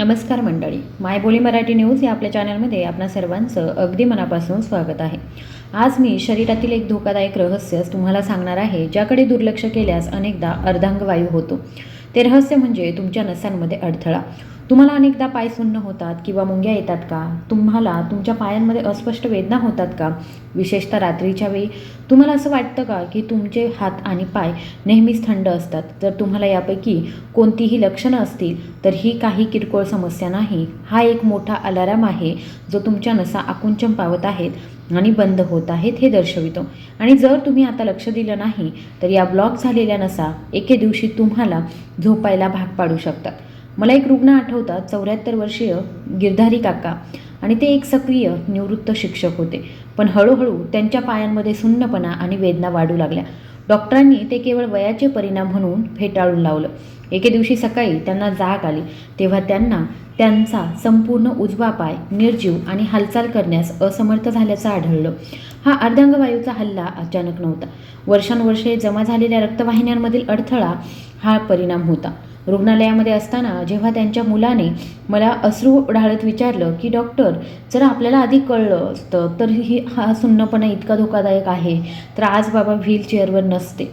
नमस्कार मंडळी. मायबोली मराठी न्यूज या आपल्या चॅनलमध्ये आपणा सर्वांचं अगदी मनापासून स्वागत आहे. आज मी शरीरातील एक धोकादायक रहस्य तुम्हाला सांगणार आहे ज्याकडे दुर्लक्ष केल्यास अनेकदा अर्धांगवायू होतो. ते रहस्य म्हणजे तुमच्या नसांमध्ये अडथळा. तुम्हाला अनेकदा पाय सुन्न होतात किंवा मुंग्या येतात का? तुम्हाला तुमच्या पायांमध्ये अस्पष्ट वेदना होतात का? विशेषतः रात्रीच्या वेळी. तुम्हाला असं वाटतं का की तुमचे हात आणि पाय नेहमीच थंड असतात? जर तुम्हाला यापैकी कोणतीही लक्षणं असतील तर ही काही किरकोळ समस्या नाही. हा एक मोठा अलाराम आहे जो तुमच्या नसा आकुंचन पावत आहेत आणि बंद होत आहेत हे दर्शवितो. आणि जर तुम्ही आता लक्ष दिलं नाही तर या ब्लॉक झालेल्या नसा एके दिवशी तुम्हाला झोपायला भाग पाडू शकतात. मला एक रुग्ण आठवतात चौऱ्याहत्तर वर्षीय गिरधारी काका. आणि ते एक सक्रिय निवृत्त शिक्षक होते. पण हळूहळू त्यांच्या पायांमध्ये सुन्नपणा आणि वेदना वाढू लागल्या. डॉक्टरांनी ते केवळ वयाचे परिणाम म्हणून फेटाळून लावलं. एके दिवशी सकाळी त्यांना जाग आली. तेव्हा त्यांना त्यांचा संपूर्ण उजवा पाय निर्जीव आणि हालचाल करण्यास असमर्थ झाल्याचं आढळलं. हा अर्धांगवायूचा हल्ला अचानक नव्हता. वर्षानुवर्षे जमा झालेल्या रक्तवाहिन्यांमधील अडथळा हा परिणाम होता. रुग्णालयामध्ये असताना जेव्हा त्यांच्या मुलाने मला अश्रू ढाळत विचारलं की डॉक्टर जर आपल्याला आधी कळलं असतं तर ही हा सुन्नपणा इतका धोकादायक आहे तर आज बाबा व्हीलचेअरवर नसते.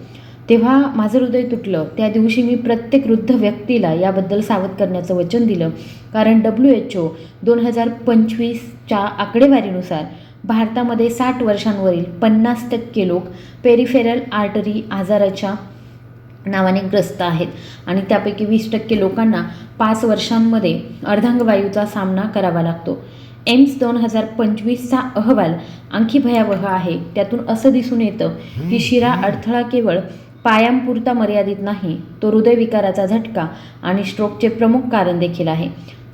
तेव्हा माझं हृदय तुटलं. त्या दिवशी मी प्रत्येक वृद्ध व्यक्तीला याबद्दल सावध करण्याचं वचन दिलं. कारण डब्ल्यू एच ओ दोन हजार पंचवीसच्या आकडेवारीनुसार भारतामध्ये साठ वर्षांवरील पन्नास टक्के लोक पेरिफेरल आर्टरी आजाराच्या नावाने ग्रस्त आहेत. आणि त्यापैकी वीस टक्के लोकांना पाच वर्षांमध्ये अर्धांगवायूचा सामना करावा लागतो. एम्स दोन हजार पंचवीसचा अहवाल आणखी भयावह आहे. त्यातून असं दिसून येतं की शिरा अडथळा केवळ पायांपुरता मर्यादित नाही तो हृदयविकाराचा झटका आणि स्ट्रोकचे प्रमुख कारण देखील आहे.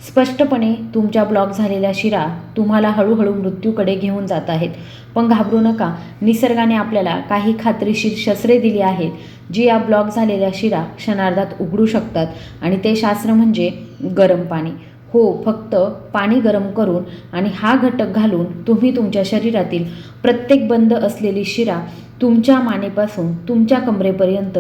स्पष्टपणे तुमच्या ब्लॉक झालेल्या शिरा तुम्हाला हळूहळू मृत्यूकडे घेऊन जात आहेत. पण घाबरू नका. निसर्गाने आपल्याला काही खात्रीशीर शस्त्रे दिली आहेत जी या ब्लॉक झालेल्या शिरा क्षणार्धात उघडू शकतात आणि ते शास्त्र म्हणजे गरम पाणी. हो फक्त पाणी गरम करून आणि हा घटक घालून तुम्ही तुमच्या शरीरातील प्रत्येक बंद असलेली शिरा तुमच्या मानेपासून तुमच्या कमरेपर्यंत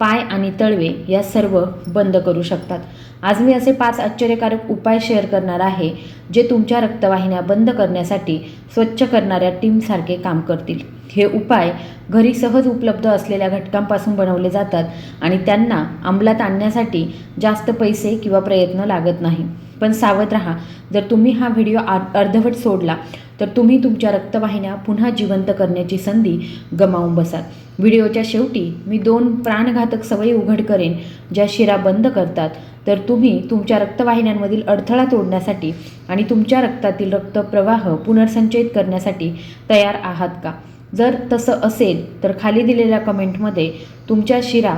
पाय आणि तळवे या सर्व बंद करू शकतात. आज मी असे पाच आश्चर्यकारक उपाय शेअर करणार आहे जे तुमच्या रक्तवाहिन्या बंद करण्यासाठी स्वच्छ करणाऱ्या टीमसारखे काम करतील. हे उपाय घरी सहज उपलब्ध असलेल्या घटकांपासून बनवले जातात आणि त्यांना अंमलात आणण्यासाठी जास्त पैसे किंवा प्रयत्न लागत नाही. पण सावध राहा. जर तुम्ही हा व्हिडिओ आ अर्धवट सोडला तर तुम्ही तुमच्या रक्तवाहिन्या पुन्हा जिवंत करण्याची संधी गमावून बसाल. व्हिडिओच्या शेवटी मी दोन प्राणघातक सवयी उघड करेन ज्या शिरा बंद करतात. तर तुम्ही तुमच्या रक्तवाहिन्यांमधील अडथळा तोडण्यासाठी आणि तुमच्या रक्तातील रक्तप्रवाह पुनर्संचयित करण्यासाठी तयार आहात का? जर तसं असेल तर खाली दिलेल्या कमेंटमध्ये तुमच्या शिरा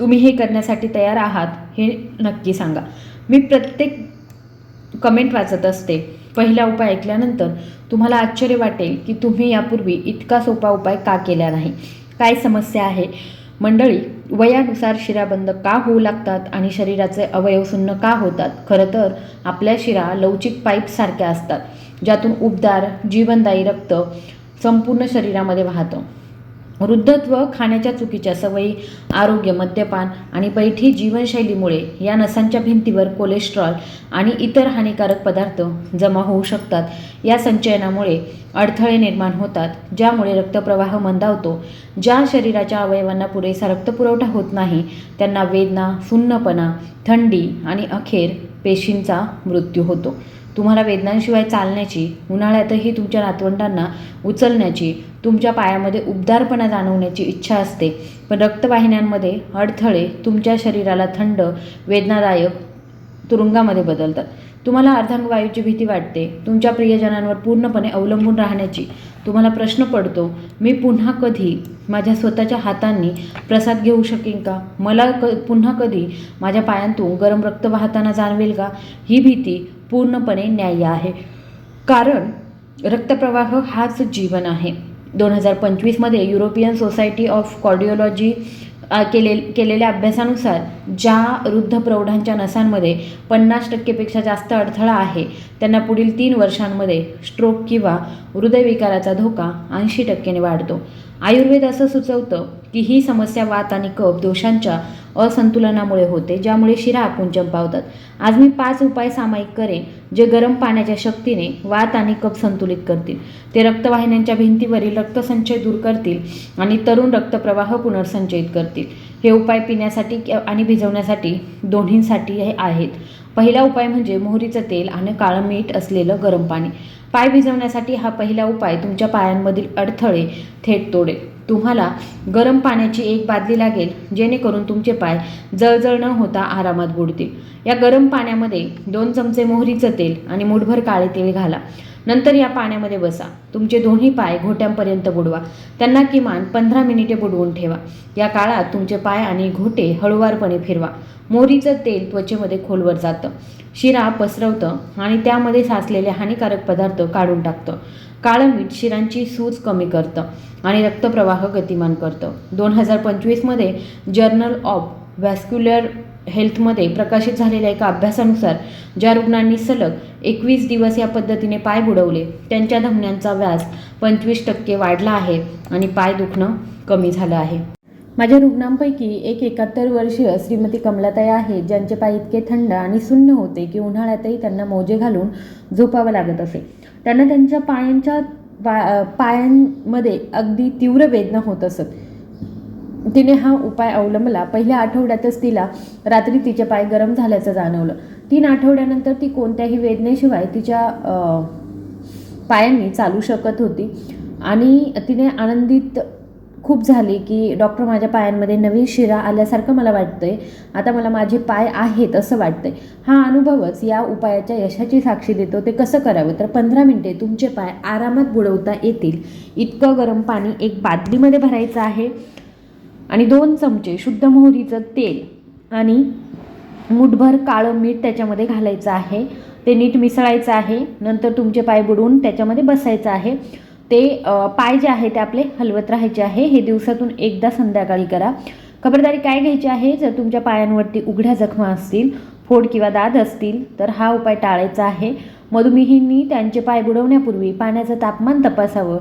तुम्ही हे करण्यासाठी तयार आहात हे नक्की सांगा. मी प्रत्येक कमेंट वाचत असते. पहिला उपाय ऐकल्यानंतर तुम्हाला आश्चर्य वाटेल की तुम्ही यापूर्वी इतका सोपा उपाय का केला नाही? काय समस्या आहे? मंडळी वयानुसार शिरा बंद का होऊ लागतात आणि शरीराचे अवयव सुन्न का होतात? खरं तर आपल्या शिरा लवचिक पाईपसारख्या असतात ज्यातून उबदार जीवनदायी रक्त संपूर्ण शरीरामध्ये वाहतं. वृद्धत्व खाण्याच्या चुकीच्या सवयी आरोग्य मद्यपान आणि बैठी जीवनशैलीमुळे या नसांच्या भिंतीवर कोलेस्ट्रॉल आणि इतर हानिकारक पदार्थ जमा होऊ शकतात. या संचयनामुळे अडथळे निर्माण होतात ज्यामुळे रक्तप्रवाह मंदावतो ज्या शरीराच्या अवयवांना पुरेसा रक्तपुरवठा होत नाही त्यांना वेदना सुन्नपणा थंडी आणि अखेर पेशींचा मृत्यू होतो. तुम्हाला वेदनांशिवाय चालण्याची उन्हाळ्यातही तुमच्या नातवंडांना उचलण्याची तुमच्या पायामध्ये उबदारपणा जाणवण्याची इच्छा असते. पण रक्तवाहिन्यांमध्ये अडथळे तुमच्या शरीराला थंड वेदनादायक तुरुंगामध्ये बदलतात. तुम्हाला अर्धांगवायूची भीती वाटते. तुमच्या प्रियजनांवर पूर्णपणे अवलंबून राहण्याची तुम्हाला प्रश्न पडतो मी पुन्हा कधी माझ्या स्वतःच्या हातांनी प्रसाद घेऊ शकेन का? मला क पुन्हा कधी माझ्या पायांतून गरम रक्त वाहताना जाणवेल का? ही भीती पूर्णपणे न्याय्य आहे. कारण रक्तप्रवाह हाच जीवन आहे. दोन हजार पंचवीसमध्ये युरोपियन सोसायटी ऑफ कॉर्डिओलॉजी केले केलेल्या अभ्यासानुसार ज्या वृद्ध प्रौढांच्या नसांमध्ये पन्नास टक्केपेक्षा जास्त अडथळा आहे त्यांना पुढील तीन वर्षांमध्ये स्ट्रोक किंवा हृदयविकाराचा धोका ऐंशी टक्क्याने वाढतो. आयुर्वेद असं सुचवतं की ही समस्या वात आणि कफ दोषांच्या असंतुलनामुळे होते ज्यामुळे शिरा आकुंचन पावतात. आज मी पाच उपाय सामायिक करेन जे गरम पाण्याच्या शक्तीने वात आणि कप संतुलित करतील. ते रक्तवाहिन्यांच्या भिंतीवरील रक्तसंचय दूर करतील आणि तरुण रक्तप्रवाह पुनर्संचयित करतील. हे उपाय पिण्यासाठी आणि भिजवण्यासाठी दोन्हींसाठी हे आहेत. पहिला उपाय म्हणजे मोहरीचं तेल आणि काळं मीठ असलेलं गरम पाणी. पाय भिजवण्यासाठी हा पहिला उपाय तुमच्या पायांमधील अडथळे थेट तोडेल. तुम्हाला गरम पाण्याची एक बादली लागेल जेणेकरून तुमचे पाय जळजळ न होता आरामात बुडतील. या गरम पाण्यामध्ये दोन चमचे मोहरीचं तेल आणि मुठभर काळे तेल घाला. नंतर या पाण्यामध्ये बसा. तुमचे दोन्ही पाय घोट्यांपर्यंत बुडवा. त्यांना किमान पंधरा मिनिटे बुडवून ठेवा. या काळात तुमचे पाय आणि घोटे हळूवारपणे फिरवा. मोहरीचं तेल त्वचेमध्ये खोलवर जातं. शिरा पसरवतं आणि त्यामध्ये साचलेले हानिकारक पदार्थ काढून टाकतं. काळं मीठ शिरांची सूज कमी करतं आणि रक्तप्रवाह गतिमान करतं. दोन हजार पंचवीसमध्ये जर्नल ऑफ व्हॅस्क्युलर हेल्थमध्ये प्रकाशित झालेल्या एका अभ्यासानुसार ज्या रुग्णांनी सलग एकवीस दिवस या पद्धतीने पाय बुडवले त्यांच्या धमन्यांचा व्यास पंचवीस टक्के वाढला आहे आणि पाय दुखणं कमी झालं आहे. माझ्या रुग्णांपैकी एक एकाहत्तर वर्षीय श्रीमती कमलाताई आहेत ज्यांचे पाय इतके थंड आणि सुन्न होते की उन्हाळ्यातही त्यांना मोजे घालून झोपावं लागत असे. त्यांना त्यांच्या पायांच्या पा पायांमध्ये अगदी तीव्र वेदना होत असत. तिने हा उपाय अवलंबला. पहिल्या आठवड्यातच तिला रात्री तिचे पाय गरम झाल्याचं जाणवलं. तीन आठवड्यानंतर ती कोणत्याही वेदनेशिवाय तिच्या पायांनी चालू शकत होती आणि तिने आनंदित खूप झाली की डॉक्टर माझ्या पायांमध्ये नवीन शिरा आल्यासारखं मला वाटतंय. आता मला माझे पाय आहेत असं वाटतंय. हा अनुभवच या उपायाच्या यशाची साक्षी देतो. ते कसं करावं? तर पंधरा मिनटे तुमचे पाय आरामात बुडवता येतील. इतकं गरम पाणी एक बादलीमध्ये भरायचं आहे. आणि दोन चमचे शुद्ध मोहरीचं तेल आणि मुठभर काळं मीठ त्याच्यामध्ये घालायचं आहे. ते नीट मिसळायचं आहे. नंतर तुमचे पाय बुडवून त्याच्यामध्ये बसायचं आहे. ते पाय जे आहे ते आपले हलवत राहायचे आहे. हे दिवसातून एकदा संध्याकाळी करा. खबरदारी काय घ्यायची आहे? जर तुमच्या पायांवरती उघड्या जखमा असतील फोड किंवा दाद असतील तर हा उपाय टाळायचा आहे. मधुमेहींनी त्यांचे पाय बुडवण्यापूर्वी पाण्याचं तापमान तपासावं.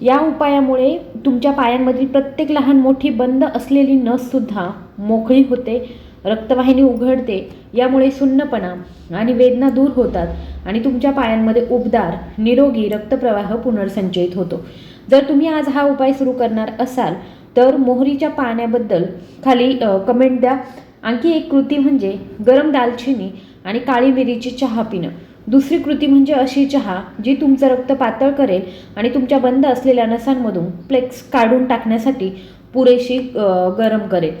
या उपायामुळे तुमच्या पायांमधील प्रत्येक लहान मोठी बंद असलेली नससुद्धा मोकळी होते. रक्तवाहिनी उघडते यामुळे सुन्नपणा आणि वेदना दूर होतात आणि तुमच्या पायांमध्ये उबदार निरोगी रक्तप्रवाह पुनर्संचयित होतो. जर तुम्ही आज हा उपाय सुरू करणार असाल तर मोहरीच्या पाण्याबद्दल खाली कमेंट द्या. आणखी एक कृती म्हणजे गरम दालचिनी आणि काळी मिरीची चहा पिणं. दुसरी कृती म्हणजे अशी चहा जी तुमचं रक्त पातळ करेल आणि तुमच्या बंद असलेल्या नसांमधून प्लेक्स काढून टाकण्यासाठी पुरेशी गरम करेल.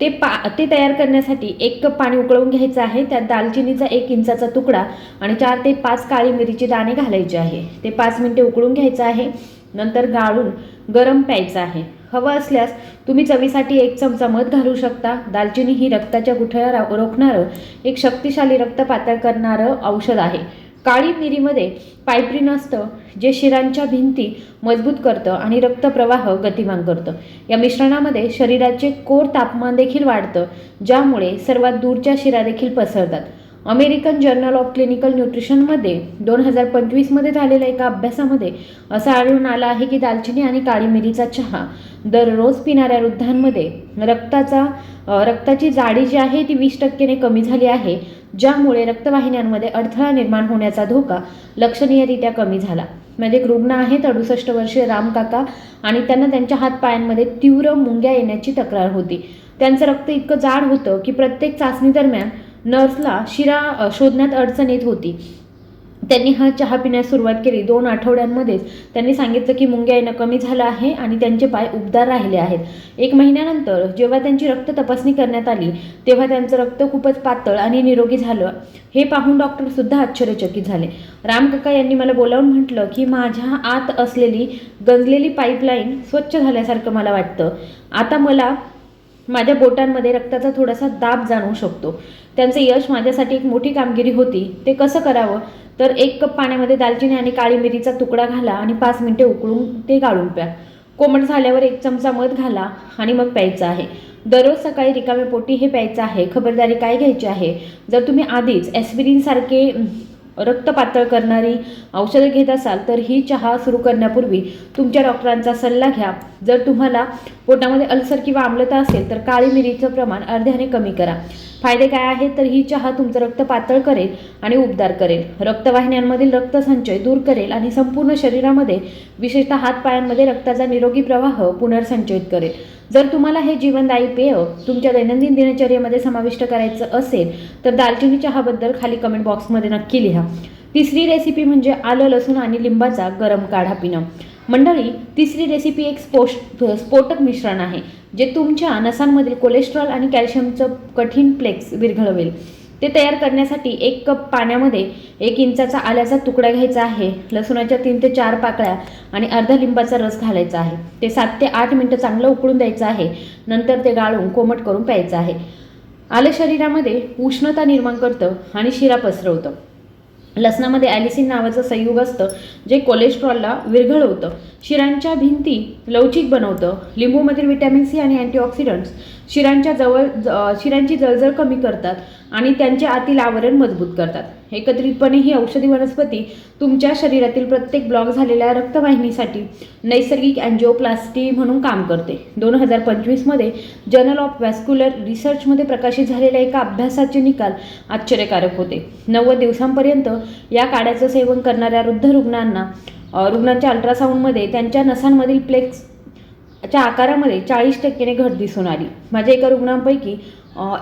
ते पा ते तयार करण्यासाठी एक कप पाणी उकळवून घ्यायचं आहे. त्यात दालचिनीचा एक इंचाचा तुकडा आणि चार ते पाच काळी मिरीचे दाणे घालायचे आहे. ते पाच मिनटे उकळून घ्यायचं आहे. नंतर गाळून गरम प्यायचं आहे. हवं असल्यास तुम्ही चवीसाठी एक चमचा मध घालू शकता. दालचिनी ही रक्ताच्या गुठळ्या रोखणारं एक शक्तिशाली रक्त पातळ करणारं औषध आहे. काळी मिरीमध्ये पायप्रिन असतं जे शिरांच्या भिंती मजबूत करतं आणि रक्तप्रवाह गतिमान करतं. या मिश्रणामध्ये शरीराचे कोर तापमान देखील वाढतं ज्यामुळे सर्वात दूरच्या शिरा देखील पसरतात. अमेरिकन जर्नल ऑफ क्लिनिकल न्यूट्रिशनमध्ये दोन हजार पंचवीसमध्ये झालेल्या एका अभ्यासामध्ये असं आढळून आलं आहे की दालचिनी आणि काळी मिरीचा चहा दररोज पिणाऱ्या वृद्धांमध्ये रक्ताचा रक्ताची जाडी जी आहे ती वीस टक्केने कमी झाली आहे. ज्यामुळे रक्तवाहिन्यांमध्ये अडथळा निर्माण होण्याचा धोका लक्षणीयरित्या कमी झाला. म्हणजे एक रुग्ण आहेत अडुसष्ट वर्षीय राम काका आणि त्यांना त्यांच्या हातपायांमध्ये तीव्र मुंग्या येण्याची तक्रार होती. त्यांचं रक्त इतकं जाड होतं की प्रत्येक चाचणी दरम्यान नर्सला शिरा शोधण्यात अडचण येत होती. त्यांनी हा चहा पिण्यास सुरुवात केली. दोन आठवड्यांमध्येच त्यांनी सांगितलं की मुंग्या येणं कमी झालं आहे आणि त्यांचे पाय उबदार राहिले आहेत. एक महिन्यानंतर जेव्हा त्यांची रक्त तपासणी करण्यात आली तेव्हा त्यांचं रक्त खूपच पातळ आणि निरोगी झालं. हे पाहून डॉक्टरसुद्धा आश्चर्यचकित झाले. रामकाका यांनी मला बोलावून म्हटलं की माझ्या आत असलेली गंजलेली पाईपलाईन स्वच्छ झाल्यासारखं मला वाटतं. आता मला माझ्या बोटांमध्ये रक्ताचा थोडासा दाब जाणवू शकतो. त्यांचं यश माझ्यासाठी एक मोठी कामगिरी होती. ते कसं करावं? तर एक कप पाण्यामध्ये दालचिनी आणि काळी मिरीचा तुकडा घाला आणि पाच मिनिटे उकळून ते गाळून प्या. कोमट झाल्यावर एक चमचा मध घाला आणि मग प्यायचं आहे. दररोज सकाळी रिकामे पोटी हे प्यायचं आहे. खबरदारी काय घ्यायची आहे? जर तुम्ही आधीच ॲस्पिरिनसारखे रक्त पातळ करणारी औषधं घेत असाल तर ही चहा सुरू करण्यापूर्वी तुमच्या डॉक्टरांचा सल्ला घ्या. जर तुम्हाला पोटामध्ये अल्सर किंवा आम्लता असेल तर काळी मिरीचं प्रमाण अर्ध्याने कमी करा. फायदे काय आहेत तर ही चहा तुमचं रक्त पातळ करेल आणि उबदार करेल. रक्तवाहिन्यांमधील रक्तसंचय दूर करेल आणि संपूर्ण शरीरामध्ये विशेषतः हातपायांमध्ये रक्ताचा निरोगी प्रवाह पुनर्संचयित करेल. जर तुम्हाला हे जीवनदायी पेय तुमच्या दैनंदिन दिनचर्येमध्ये समाविष्ट करायचं असेल तर दालचिनी चहाबद्दल खाली कमेंट बॉक्समध्ये नक्की लिहा. तिसरी रेसिपी म्हणजे आलं लसूण आणि लिंबाचा गरम काढा पिणं. मंडळी तिसरी रेसिपी एक स्पोश स्फोटक मिश्रण आहे. जे तुमच्या नसांमधील कोलेस्ट्रॉल आणि कॅल्शियमचं कठीण प्लेक्स विरघळवेल. ते तयार करण्यासाठी एक कप पाण्यामध्ये एक इंचाचा आल्याचा तुकडा घ्यायचा आहे. लसूणाच्या तीन ते चार पाकळ्या आणि अर्धा लिंबाचा रस घालायचा आहे. ते सात ते आठ मिनटं चांगलं उकळून द्यायचं आहे. नंतर ते गाळून कोमट करून प्यायचं आहे. आलं शरीरामध्ये उष्णता निर्माण करतं आणि शिरा पसरवतं. लसणामध्ये ॲलिसिन नावाचं संयुग असतं जे कोलेस्ट्रॉलला विरघळवतं शिरांच्या भिंती लवचिक बनवतं. लिंबूमधील विटॅमिन सी आणि अँटीऑक्सिडंट्स शिरांच्या जवळ ज- शिरांची जळजळ कमी करतात आणि त्यांचे आतील आवरण मजबूत करतात. एकत्रितपणे ही औषधी वनस्पती तुमच्या शरीरातील प्रत्येक ब्लॉक झालेल्या रक्तवाहिनीसाठी नैसर्गिक अँजिओप्लास्टी म्हणून काम करते. दोन हजार पंचवीसमध्ये जर्नल ऑफ वॅस्क्युलर रिसर्चमध्ये प्रकाशित झालेल्या एका अभ्यासाचे निकाल आश्चर्यकारक होते. नव्वद दिवसांपर्यंत या काड्याचं सेवन करणाऱ्या वृद्ध रुग्णांना रुग्णांच्या अल्ट्रासाऊंडमध्ये त्यांच्या नसांमधील प्लेक्स च्या आकारामध्ये चाळीस टक्क्याने घट दिसून आली. माझ्या एका रुग्णांपैकी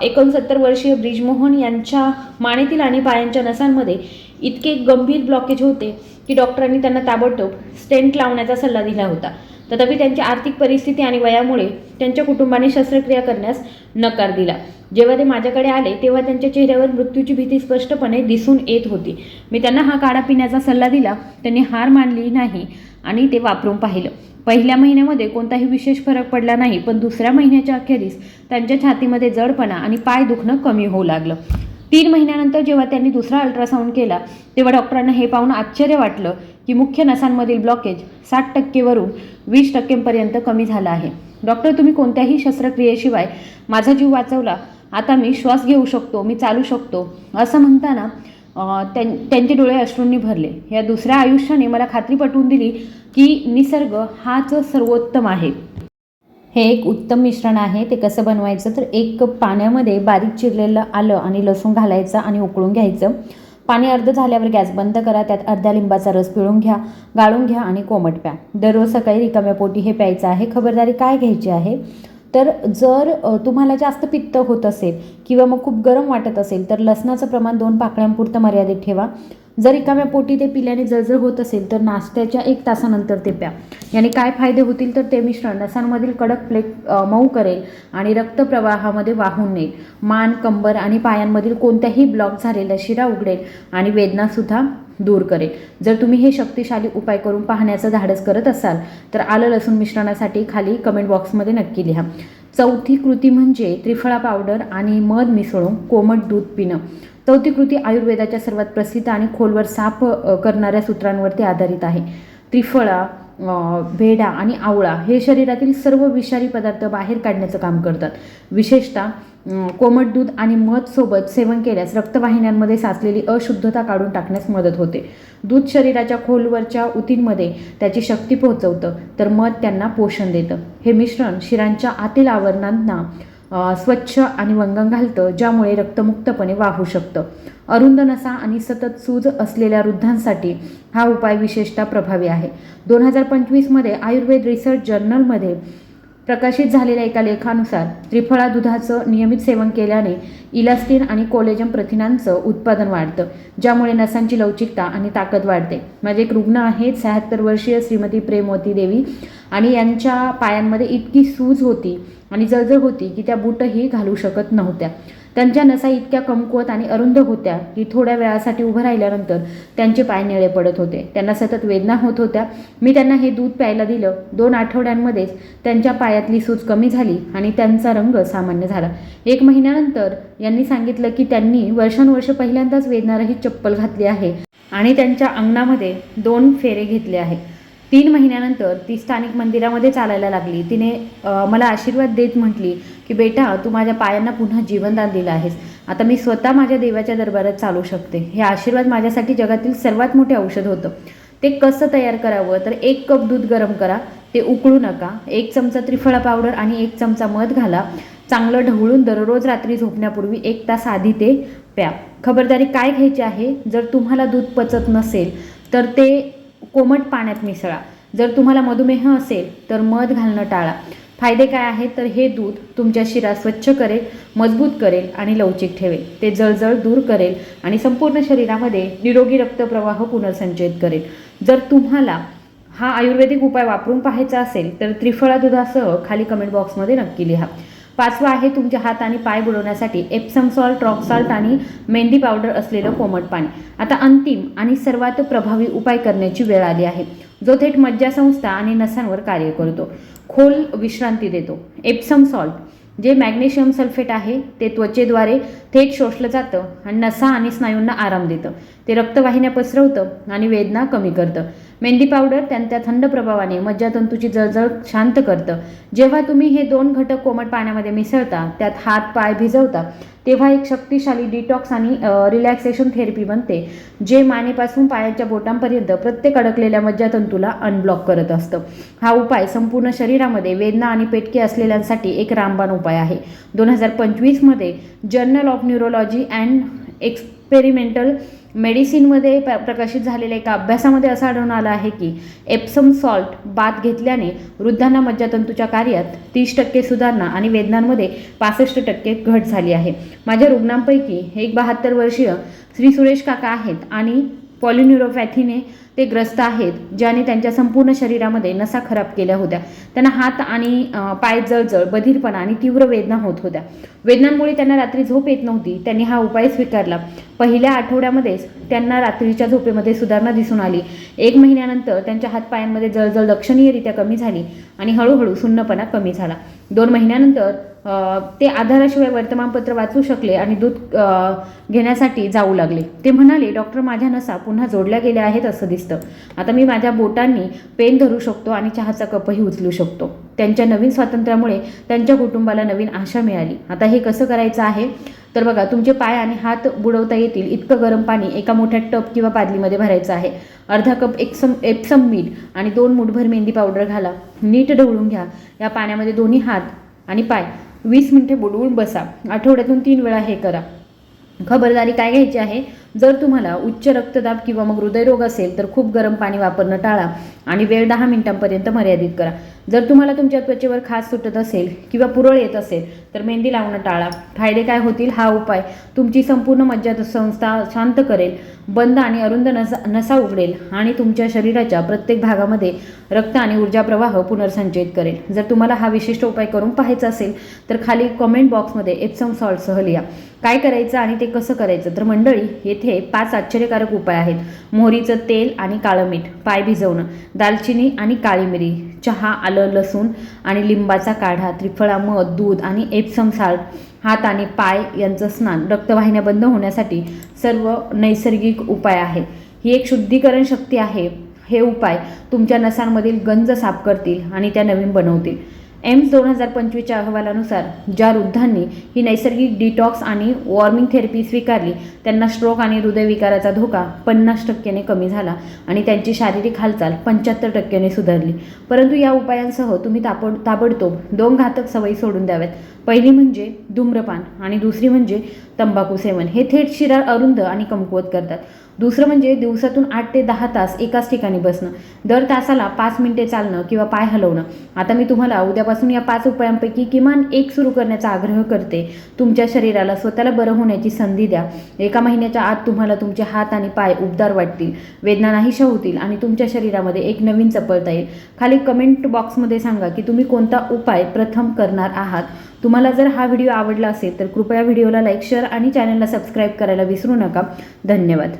एकोणसत्तर वर्षीय ब्रिजमोहन यांच्या मानेतील आणि पायांच्या नसांमध्ये इतके गंभीर ब्लॉकेज होते की डॉक्टरांनी त्यांना ताबडतोब स्टेंट लावण्याचा सल्ला दिला होता. तथापि त्यांची आर्थिक परिस्थिती आणि वयामुळे त्यांच्या कुटुंबाने शस्त्रक्रिया करण्यास नकार दिला. जेव्हा ते माझ्याकडे आले तेव्हा त्यांच्या चेहऱ्यावर मृत्यूची भीती स्पष्टपणे दिसून येत होती. मी त्यांना हा काढा पिण्याचा सल्ला दिला. त्यांनी हार मानली नाही आणि ते वापरून पाहिलं. पहिल्या महिन्यामध्ये कोणताही विशेष फरक पडला नाही पण दुसऱ्या महिन्याच्या अखेरीस त्यांच्या छातीमध्ये जडपणा आणि पाय दुखणं कमी होऊ लागलं. तीन महिन्यानंतर जेव्हा त्यांनी दुसरा अल्ट्रासाऊंड केला तेव्हा डॉक्टरांना हे पाहून आश्चर्य वाटलं की मुख्य नसांमधील ब्लॉकेज साठ टक्केवरून वीस टक्केपर्यंत कमी झाला आहे. डॉक्टर तुम्ही कोणत्याही शस्त्रक्रियेशिवाय माझा जीव वाचवला आता मी श्वास घेऊ शकतो मी चालू शकतो असं म्हणताना त्यां त्यांचे डोळे अश्रूंनी भरले. या दुसऱ्या आयुष्याने मला खात्री पटवून दिली की निसर्ग हाच सर्वोत्तम आहे. हे एक उत्तम मिश्रण आहे. ते कसं बनवायचं? तर एक कप पाण्यामध्ये बारीक चिरलेलं आलं आणि लसूण घालायचं आणि उकळून घ्यायचं. पाणी अर्ध झाल्यावर गॅस बंद करा. त्यात अर्ध्या लिंबाचा रस पिळून घ्या गाळून घ्या आणि कोमट प्या. दररोज सकाळी रिकाम्या पोटी हे प्यायचं आहे. खबरदारी काय घ्यायची आहे? तर जर तुम्हाला जास्त पित्त होत असेल किंवा मग खूप गरम वाटत असेल तर लसणाचं प्रमाण दोन पाकळ्यांपुरतं मर्यादित ठेवा. जर रिकाम्या पोटी ते पिल्याने जळजळ होत असेल तर नाश्त्याच्या एक तासानंतर ते प्या. याने काय फायदे होतील तर ते मिश्रण नसांमधील कडक प्लेट मऊ करेल आणि रक्तप्रवाहामध्ये वाहून नेईल. मान कंबर आणि पायांमधील कोणत्याही ब्लॉक झालेला शिरा उघडेल आणि वेदनासुद्धा दूर करेल. जर तुम्ही हे शक्तिशाली उपाय करून पाहण्याचं धाडस करत असाल तर आलं लसूण मिश्रणासाठी खाली कमेंट बॉक्समध्ये नक्की लिहा. चौथी कृती म्हणजे त्रिफळा पावडर आणि मध मिसळून कोमट दूध पिणं. चौथी कृती आयुर्वेदाच्या सर्वात प्रसिद्ध आणि खोलवर साफ करणाऱ्या सूत्रांवरती आधारित आहे. त्रिफळा भेडा आणि आवळा हे शरीरातील सर्व विषारी पदार्थ बाहेर काढण्याचं काम करतात. विशेषतः कोमट दूध आणि मध सोबत सेवन केल्यास रक्तवाहिन्यांमध्ये साचलेली अशुद्धता काढून टाकण्यास मदत होते. दूध शरीराच्या खोलवरच्या उतींमध्ये त्याची शक्ती पोहोचवतं तर मध त्यांना पोषण देतं. हे मिश्रण शिरांच्या आतील आवरणांना स्वच्छ आणि वंगण घालतं ज्यामुळे रक्तमुक्तपणे वाहू शकतं. अरुंद नसा आणि सतत सूज असलेल्या वृद्धांसाठी हा उपाय विशेषतः प्रभावी आहे. दोन हजार पंचवीसमध्ये आयुर्वेद रिसर्च जर्नलमध्ये प्रकाशित झालेल्या एका लेखानुसार त्रिफळा दुधाचं नियमित सेवन केल्याने इलास्टिन आणि कोलेजन प्रथिनांचं उत्पादन वाढतं ज्यामुळे नसांची लवचिकता आणि ताकद वाढते. माझे एक रुग्ण आहेत शहात्तर वर्षीय श्रीमती प्रेमवती देवी आणि यांच्या पायांमध्ये इतकी सूज होती आणि जळजळ होती की त्या बूटही घालू शकत नव्हत्या. त्यांच्या नसा इतक्या कमकुवत आणि अरुंद होत्या की थोड्या वेळासाठी उभं राहिल्यानंतर त्यांचे पाय निळे पडत होते. त्यांना सतत वेदना होत होत्या. मी त्यांना हे दूध प्यायला दिलं. दोन आठवड्यांमध्येच त्यांच्या पायातली सूज कमी झाली आणि त्यांचा रंग सामान्य झाला. एक महिन्यानंतर यांनी सांगितलं की त्यांनी वर्षानुवर्ष पहिल्यांदाच वेदनारहित चप्पल घातली आहे आणि त्यांच्या अंगणामध्ये दोन फेरे घेतले आहे तीन महिन्यानंतर ती स्थानिक मंदिरामध्ये चालायला लागली. तिने मला आशीर्वाद देत म्हटली की बेटा तू माझ्या पायांना पुन्हा जीवनदान दिलं आहेस. आता मी स्वतः माझ्या देवाच्या दरबारात चालू शकते. हे आशीर्वाद माझ्यासाठी जगातील सर्वात मोठे औषध होतं. ते कसं तयार करावं? तर एक कप दूध गरम करा. ते उकळू नका. एक चमचा त्रिफळा पावडर आणि एक चमचा मध घाला. चांगलं ढवळून दररोज रात्री झोपण्यापूर्वी एक तास आधी ते प्या. खबरदारी काय घ्यायची आहे? जर तुम्हाला दूध पचत नसेल तर ते कोमट पाण्यात मिसळा. जर तुम्हाला मधुमेह असेल तर मध घालणं टाळा. फायदे काय आहेत? तर हे दूध तुमच्या शिरा स्वच्छ करेल मजबूत करेल आणि लवचिक ठेवेल. ते जळजळ दूर करेल आणि संपूर्ण शरीरामध्ये निरोगी रक्तप्रवाह पुनर्संचयित करेल. जर तुम्हाला हा आयुर्वेदिक उपाय वापरून पाहायचा असेल तर त्रिफळा दुधासह खाली कमेंट बॉक्समध्ये नक्की लिहा. पाचवा आहे तुमचे हात आणि पाय बुडवण्यासाठी एप्सम सॉल्ट रॉक सॉल्ट आणि मेंदी पावडर असलेलं कोमट पाणी. आता अंतिम आणि सर्वात प्रभावी उपाय करण्याची वेळ आली आहे. जो थेट मज्जासंस्था आणि नसांवर कार्य करतो. खोल विश्रांती देतो. एप्सम सॉल्ट जे मॅग्नेशियम सल्फेट आहे ते त्वचेद्वारे थेट शोषलं जातं आणि नसा आणि स्नायूंना आराम देतं. ते रक्तवाहिन्या पसरवतं आणि वेदना कमी करतं. मेंदी पावडर त्यांच्या थंड प्रभावाने मज्जातंतूची जळजळ शांत करतं. जेव्हा तुम्ही हे दोन घटक कोमट पाण्यामध्ये मिसळता त्यात हात पाय भिजवता तेव्हा एक शक्तिशाली डिटॉक्स आणि रिलॅक्सेशन थेरपी बनते जे मानेपासून पायाच्या बोटांपर्यंत प्रत्येक अडकलेल्या मज्जातंतूला अनब्लॉक करत असतं. हा उपाय संपूर्ण शरीरामध्ये वेदना आणि पेटके असलेल्यांसाठी एक रामबाण उपाय आहे. दोन हजार पंचवीसमध्ये journal of neurology and ex experimental मेडिसिनमध्ये प्र प्रकाशित झालेल्या एका अभ्यासामध्ये असं आढळून आलं आहे की एप्सम सॉल्ट बाथ घेतल्याने वृद्धांना मज्जातंतूच्या कार्यात तीस टक्के सुधारणा आणि वेदनांमध्ये पासष्ट टक्के घट झाली आहे. माझ्या रुग्णांपैकी एक बहात्तर वर्षीय श्री सुरेश काका आहेत आणि पॉलिन्युरोपॅथीने ते ग्रस्त आहेत ज्याने त्यांच्या संपूर्ण शरीरामध्ये नसा खराब केल्या होत्या. त्यांना हात आणि पाय जळजळ बधीरपणा आणि तीव्र वेदना होत होत्या. वेदनांमुळे त्यांना रात्री झोप येत नव्हती. त्यांनी हा उपाय स्वीकारला. पहिल्या आठवड्यामध्येच त्यांना रात्रीच्या झोपेमध्ये सुधारणा दिसून आली. एक महिन्यानंतर त्यांच्या हातपायांमध्ये जळजळ लक्षणीयरित्या कमी झाली आणि हळूहळू सुन्नपणा कमी झाला. दोन महिन्यानंतर ते आधाराशिवाय वर्तमानपत्र वाचू शकले आणि दूध घेण्यासाठी जाऊ लागले. ते म्हणाले डॉक्टर माझ्या नसा पुन्हा जोडल्या गेल्या आहेत असं दिसतं आता मी माझ्या बोटांनी पेन धरू शकतो आणि चहाचा कपही उचलू शकतो. त्यांच्या नवीन स्वातंत्र्यामुळे त्यांच्या कुटुंबाला नवीन आशा मिळाली. आता हे कसं करायचं आहे? तर बघा तुमचे पाय आणि हात बुडवता येतील. इतकं गरम पाणी एका मोठ्या टप किंवा बादलीमध्ये भरायचं आहे. अर्धा कप एक्सम एप्सम मीठ आणि दोन मुठभर मेंदी पावडर घाला. नीट ढवळून घ्या. या पाण्यामध्ये दोन्ही हात आणि पाय वीस मिनिटे बुडवून बसा. आठवड्यातून तीन वेळा हे करा. खबरदारी काय घ्यायची आहे? जर तुम्हाला उच्च रक्तदाब किंवा मग हृदयरोग असेल तर खूप गरम पाणी वापरणं टाळा आणि वेळ दहा मिनिटांपर्यंत मर्यादित करा. जर तुम्हाला तुमच्या त्वचेवर खास सुटत असेल किंवा पुरळ येत असेल तर मेहंदी लावणं टाळा. फायदे काय होतील? हा उपाय तुमची संपूर्ण मज्जात संस्था शांत करेल बंद आणि अरुंद नसा नसा उघडेल आणि तुमच्या शरीराच्या प्रत्येक भागामध्ये रक्त आणि ऊर्जा प्रवाह पुनर्संचयित करेल. जर तुम्हाला हा विशिष्ट उपाय करून पाहायचा असेल तर खाली कमेंट बॉक्समध्ये एप्सम सॉल्टसह लिहा. काय करायचं आणि ते कसं करायचं? तर मंडळी येथे पाच आश्चर्यकारक उपाय आहेत. मोहरीचं तेल आणि काळं मीठ पाय भिजवणं दालचिनी आणि काळी मिरी चहा आलं लसूण आणि लिंबाचा काढा त्रिफळा मध दूध आणि एप्सम साल्ट हात आणि पाय यांचं स्नान रक्तवाहिन्या बंद होण्यासाठी सर्व नैसर्गिक उपाय आहेत. ही एक शुद्धीकरण शक्ती आहे. हे उपाय तुमच्या नसांमधील गंज साफ करतील आणि त्या नवीन बनवतील. एम्स दोन हजार पंचवीसच्या अहवालानुसार ज्या वृद्धांनी ही नैसर्गिक डिटॉक्स आणि वॉर्मिंग थेरपी स्वीकारली त्यांना स्ट्रोक आणि हृदयविकाराचा धोका पन्नास टक्क्याने कमी झाला आणि त्यांची शारीरिक हालचाल पंच्याहत्तर टक्क्याने सुधारली. परंतु या उपायांसह तुम्ही ताबड ताबडतोब दोन घातक सवयी सोडून द्याव्यात. पहिली म्हणजे धूम्रपान आणि दुसरी म्हणजे तंबाखू सेवन. हे थेट शिरा अरुंद आणि कमकुवत करतात. दुसरं म्हणजे दिवसातून आठ ते दहा तास एकाच ठिकाणी बसणं. दर तासाला पाच मिनिटे चालणं किंवा पाय हलवणं. आता मी तुम्हाला उद्यापासून या पाच उपायांपैकी किमान एक सुरू करण्याचा आग्रह करते. तुमच्या शरीराला स्वतःला बरं होण्याची संधी द्या. एका महिन्याच्या आत तुम्हाला तुमचे हात आणि पाय उबदार वाटतील वेदना नाहीशा होतील आणि तुमच्या शरीरामध्ये एक नवीन चपळता येईल. खाली कमेंट बॉक्समध्ये सांगा की तुम्ही कोणता उपाय प्रथम करणार आहात? तुम्हाला जर हा व्हिडिओ आवडला असेल तर कृपया व्हिडिओला लाईक शेअर आणि चॅनलला सबस्क्राईब करायला विसरू नका. धन्यवाद.